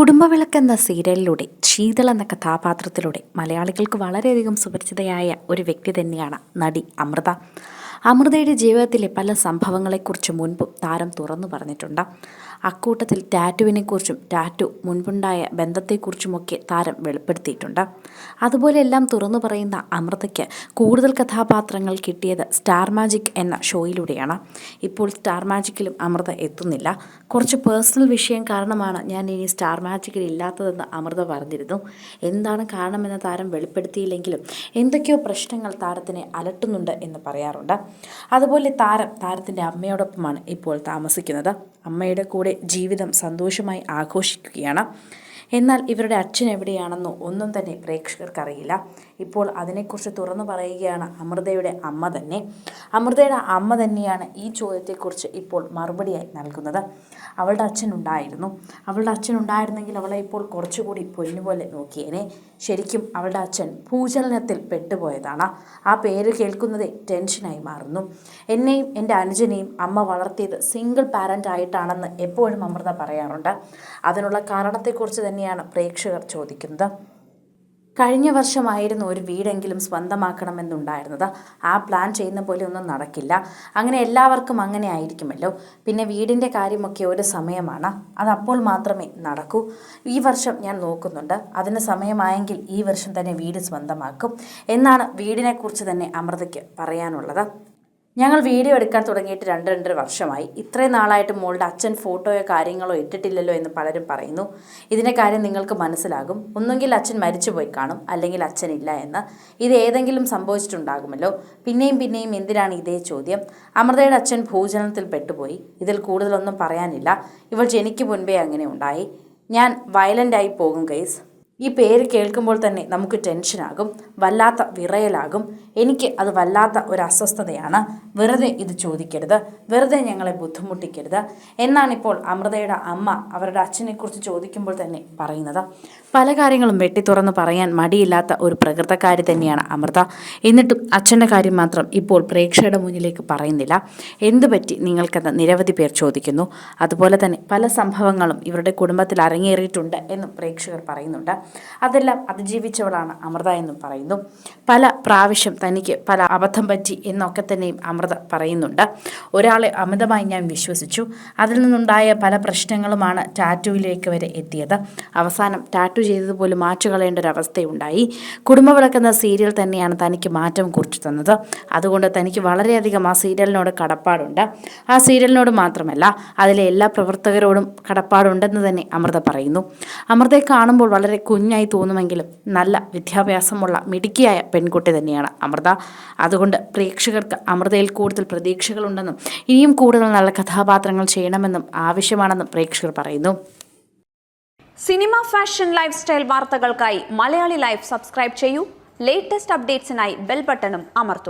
കുടുംബവിളക്ക് എന്ന സീരിയലിലൂടെ ശീതൾ എന്ന കഥാപാത്രത്തിലൂടെ മലയാളികൾക്ക് വളരെയധികം സുപരിചിതയായ ഒരു വ്യക്തി തന്നെയാണ് നടി അമൃത. അമൃതയുടെ ജീവിതത്തിലെ പല സംഭവങ്ങളെക്കുറിച്ച് മുൻപ് താരം തുറന്നു പറഞ്ഞിട്ടുണ്ട്. അക്കൂട്ടത്തിൽ ടാറ്റുവിനെക്കുറിച്ചും ടാറ്റു മുൻപുണ്ടായ ബന്ധത്തെക്കുറിച്ചുമൊക്കെ താരം വെളിപ്പെടുത്തിയിട്ടുണ്ട്. അതുപോലെ എല്ലാം തുറന്നു പറയുന്ന അമൃതയ്ക്ക് കൂടുതൽ കഥാപാത്രങ്ങൾ കിട്ടിയത് സ്റ്റാർ മാജിക് എന്ന ഷോയിലൂടെയാണ്. ഇപ്പോൾ സ്റ്റാർ മാജിക്കിലും അമൃത എത്തുന്നില്ല. കുറച്ച് പേഴ്സണൽ വിഷയം കാരണമാണ് ഞാൻ ഇനി സ്റ്റാർ മാജിക്കിൽ ഇല്ലാത്തതെന്ന് അമൃത പറഞ്ഞിരുന്നു. എന്താണ് കാരണമെന്ന് താരം വെളിപ്പെടുത്തിയില്ലെങ്കിലും എന്തൊക്കെയോ പ്രശ്നങ്ങൾ താരത്തിനെ അലട്ടുന്നുണ്ട് എന്ന് പറയാറുണ്ട്. അതുപോലെ താരം താരത്തിന്റെ അമ്മയോടൊപ്പമാണ് ഇപ്പോൾ താമസിക്കുന്നത്. അമ്മയുടെ കൂടെ ജീവിതം സന്തോഷമായി ആഘോഷിക്കുകയാണ്. എന്നാൽ ഇവരുടെ അച്ഛൻ എവിടെയാണെന്നോ ഒന്നും തന്നെ പ്രേക്ഷകർക്കറിയില്ല. ഇപ്പോൾ അതിനെക്കുറിച്ച് തുറന്നു പറയുകയാണ് അമൃതയുടെ അമ്മ തന്നെ. അമൃതയുടെ അമ്മ തന്നെയാണ് ഈ ചോദ്യത്തെക്കുറിച്ച് ഇപ്പോൾ മറുപടിയായി നൽകുന്നത്. അവളുടെ അച്ഛൻ ഉണ്ടായിരുന്നു. അവളുടെ അച്ഛൻ ഉണ്ടായിരുന്നെങ്കിൽ അവളെ ഇപ്പോൾ കുറച്ചുകൂടി പൊന്നുപോലെ നോക്കിയേനെ. ശരിക്കും അവളുടെ അച്ഛൻ ഭൂചലനത്തിൽ പെട്ടുപോയതാണ്. ആ പേര് കേൾക്കുന്നതേ ടെൻഷനായി മാറുന്നു. എന്നെയും എന്റെ അനുജനെയും അമ്മ വളർത്തിയത് സിംഗിൾ പാരന്റ് ആയിട്ടാണെന്ന് എപ്പോഴും അമൃത പറയാറുണ്ട്. അതിനുള്ള കാരണത്തെക്കുറിച്ച് തന്നെയാണ് പ്രേക്ഷകർ ചോദിക്കുന്നത്. കഴിഞ്ഞ വർഷമായിരുന്നു ഒരു വീടെങ്കിലും സ്വന്തമാക്കണമെന്നുണ്ടായിരുന്നത്. ആ പ്ലാൻ ചെയ്യുന്ന പോലെ ഒന്നും നടക്കില്ല. അങ്ങനെ എല്ലാവർക്കും അങ്ങനെ ആയിരിക്കുമല്ലോ. പിന്നെ വീടിന്റെ കാര്യമൊക്കെ ഒരു സമയമാണ്. അതപ്പോൾ മാത്രമേ നടക്കൂ. ഈ വർഷം ഞാൻ നോക്കുന്നുണ്ട്. അതിന് സമയമായെങ്കിൽ ഈ വർഷം തന്നെ വീട് സ്വന്തമാക്കും. എന്നാണ് വീടിനെക്കുറിച്ച് തന്നെ അമൃതയ്ക്ക് പറയാനുള്ളത്. ഞങ്ങൾ വീഡിയോ എടുക്കാൻ തുടങ്ങിയിട്ട് രണ്ട് രണ്ടര വർഷമായി. ഇത്രയും നാളായിട്ട് മോളുടെ അച്ഛൻ ഫോട്ടോയോ കാര്യങ്ങളോ ഇട്ടിട്ടില്ലല്ലോ എന്ന് പലരും പറയുന്നു. ഇതിന്റെ കാര്യം നിങ്ങൾക്ക് മനസ്സിലാകും. ഒന്നുകിൽ അച്ഛൻ മരിച്ചു പോയി കാണും അല്ലെങ്കിൽ അച്ഛൻ ഇല്ല എന്ന്. ഇത് ഏതെങ്കിലും സംഭവിച്ചിട്ടുണ്ടാകുമല്ലോ. പിന്നെയും പിന്നെയും എന്തിനാണ് ഇതേ ചോദ്യം? അമൃതയുടെ അച്ഛൻ ഭൂചലനത്തിൽ പെട്ടുപോയി. ഇതിൽ കൂടുതലൊന്നും പറയാനില്ല. ഇവൾ ജനിക്ക് മുൻപേ അങ്ങനെ ഉണ്ടായി. ഞാൻ വയലന്റായി പോകും ഗൈസ് ഈ പേര് കേൾക്കുമ്പോൾ തന്നെ നമുക്ക് ടെൻഷനാകും വല്ലാത്ത വിറയലാകും. എനിക്ക് അത് വല്ലാത്ത ഒരു അസ്വസ്ഥതയാണ്. വെറുതെ ഇത് ചോദിക്കരുത് വെറുതെ ഞങ്ങളെ ബുദ്ധിമുട്ടിക്കരുത് എന്നാണിപ്പോൾ അമൃതയുടെ അമ്മ അവരുടെ അച്ഛനെക്കുറിച്ച് ചോദിക്കുമ്പോൾ തന്നെ പറയുന്നത്. പല കാര്യങ്ങളും വെട്ടി തുറന്ന് പറയാൻ മടിയില്ലാത്ത ഒരു പ്രകൃതക്കാരി തന്നെയാണ് അമൃത. എന്നിട്ടും അച്ഛന്റെ കാര്യം മാത്രം ഇപ്പോൾ പ്രേക്ഷകരുടെ മുന്നിലേക്ക് പറയുന്നില്ല. എന്തു പറ്റി നിങ്ങൾക്കെന്ന് നിരവധി പേർ ചോദിക്കുന്നു. അതുപോലെ തന്നെ പല സംഭവങ്ങളും ഇവരുടെ കുടുംബത്തിൽ അരങ്ങേറിയിട്ടുണ്ട് എന്നും പ്രേക്ഷകർ പറയുന്നുണ്ട്. അതെല്ലാം അതിജീവിച്ചവളാണ് അമൃത എന്നും പറയുന്നു. പല പ്രാവശ്യം തനിക്ക് പല അബദ്ധം പറ്റി എന്നൊക്കെ തന്നെയും അമൃത പറയുന്നുണ്ട്. ഒരാളെ അമിതമായി ഞാൻ വിശ്വസിച്ചു. അതിൽ നിന്നുണ്ടായ പല പ്രശ്നങ്ങളുമാണ് ടാറ്റുവിലേക്ക് വരെ എത്തിയത്. അവസാനം ടാറ്റു ചെയ്തതുപോലെ പോലും കളയേണ്ട ഒരു അവസ്ഥയുണ്ടായി. കുടുംബവിളക്കെന്ന സീരിയൽ തന്നെയാണ് തനിക്ക് മാറ്റം കുറിച്ചു തന്നത്. അതുകൊണ്ട് തനിക്ക് വളരെയധികം ആ സീരിയലിനോട് കടപ്പാടുണ്ട്. ആ സീരിയലിനോട് മാത്രമല്ല അതിലെ എല്ലാ പ്രവർത്തകരോടും കടപ്പാടുണ്ടെന്ന് തന്നെ അമൃത പറയുന്നു. അമൃതയെ കാണുമ്പോൾ വളരെ കുഞ്ഞായി തോന്നുമെങ്കിലും നല്ല വിദ്യാഭ്യാസമുള്ള മിടുക്കിയായ പെൺകുട്ടി തന്നെയാണ് അമൃത. അതുകൊണ്ട് പ്രേക്ഷകർക്ക് അമൃതയിൽ കൂടുതൽ പ്രതീക്ഷകളുണ്ടെന്നും ഇനിയും കൂടുതൽ നല്ല കഥാപാത്രങ്ങൾ ചെയ്യണമെന്നും ആവശ്യമാണെന്നും പ്രേക്ഷകർ പറയുന്നു. സിനിമ ഫാഷൻ ലൈഫ് സ്റ്റൈൽ വാർത്തകൾക്കായി മലയാളി ലൈഫ് സബ്സ്ക്രൈബ് ചെയ്യൂ. ലേറ്റസ്റ്റ് അപ്ഡേറ്റ്സിനായി ബെൽ ബട്ടണും അമർത്തും.